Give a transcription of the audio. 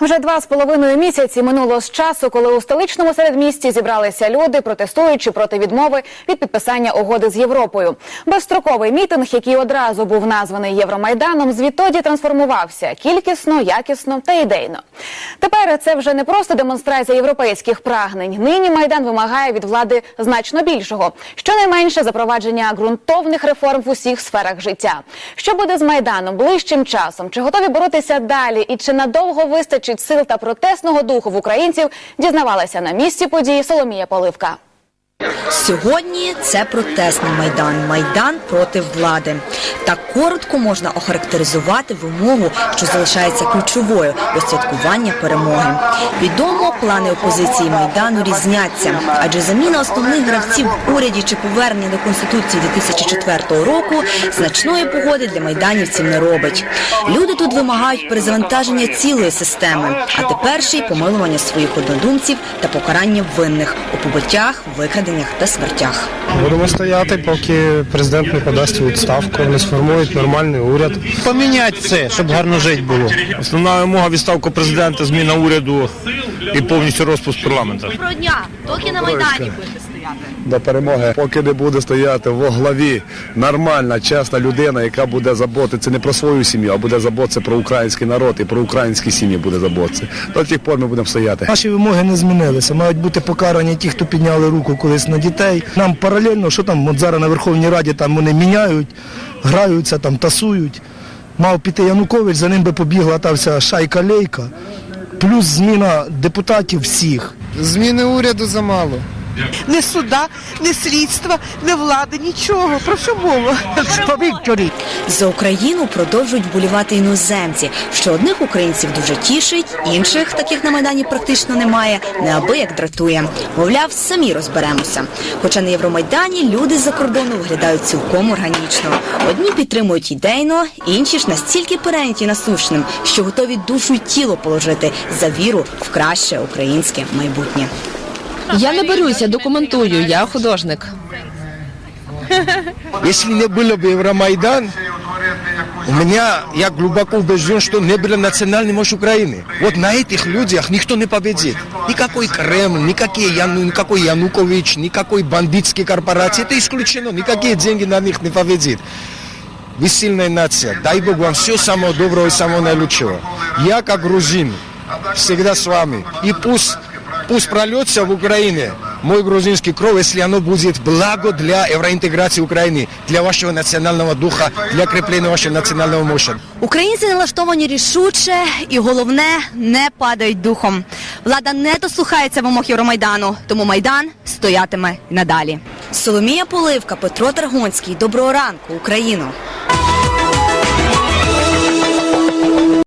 Вже два з половиною місяці минуло з часу, коли у столичному середмісті зібралися люди, протестуючи проти відмови від підписання угоди з Європою. Безстроковий мітинг, який одразу був названий Євромайданом, звідтоді трансформувався кількісно, якісно та ідейно. Тепер це вже не просто демонстрація європейських прагнень. Нині майдан вимагає від влади значно більшого, щонайменше запровадження ґрунтовних реформ в усіх сферах життя. Що буде з майданом ближчим часом? Чи готові боротися далі? І чи надовго вистачить сил та протестного духу в українців? Дізнавалася на місці події Соломія Поливка. Сьогодні це протестний майдан, майдан проти влади. Так коротко можна охарактеризувати вимогу, що залишається ключовою до святкування перемоги. Відомо, плани опозиції майдану різняться, адже заміна основних гравців в уряді чи повернення до конституції 2004 року значної погоди для майданівців не робить. Люди тут вимагають перезавантаження цілої системи, а тепер ще й помилування своїх однодумців та покарання винних у побиттях, викраденнях та смертях. Будемо стояти, поки президент не подасть відставку, не сформують нормальний уряд. поміняти це, щоб гарно жити було. Основна вимога відставку президента, зміна уряду і повністю розпуск парламенту. Про дня, доки на майдані будете стояти. до перемоги, поки не буде стояти во главі нормальна, чесна людина, яка буде заботитися не про свою сім'ю, а буде заботитися про український народ і про українські сім'ї буде заботитися. До тих пор ми будемо стояти. Наші вимоги не змінилися. Мають бути покарані ті, хто підняли руку колись на дітей. Нам паралельно, що там от зараз на Верховній Раді там вони міняють, граються, там тасують. Мав піти Янукович, за ним би побігла та вся шайка лейка. Плюс зміна депутатів всіх. Зміни уряду замало. Ні суда, ні слідства, ні влади, нічого. Про що мова? За Україну продовжують вболівати іноземці, що одних українців дуже тішить, інших таких на майдані практично немає, неабияк дратує. Мовляв, самі розберемося. Хоча на Євромайдані люди з-за кордону виглядають цілком органічно. Одні підтримують ідейно, інші ж настільки перейняті насущним, що готові душу й тіло положити за віру в краще українське майбутнє. Я не беруся, документую, я художник. Если не было бы Евромайдан, у меня, я глубоко убежден, что не было национальной мощи Украины. Вот на этих людях никто не победит. Никакой Кремль, никакие Яну, никакой Янукович, никакой бандитские корпорации. Это исключено. Никакие деньги на них не победит. Вы сильная нация. Дай Бог вам все самого доброго и самого наилучшего. Я, как грузин, всегда с вами. И пусть, пусть прольется в Украине мой грузинский кровь, если оно будет благо для евроинтеграции Украины, для вашего национального духа, для крепления вашего национального мощи. Українці налаштовані рішуче і головне не падають духом. Влада не дослухається вимог Євромайдану, тому майдан стоятиме надалі. Соломія Поливка, Петро Таргонський. Доброго ранку, Україно.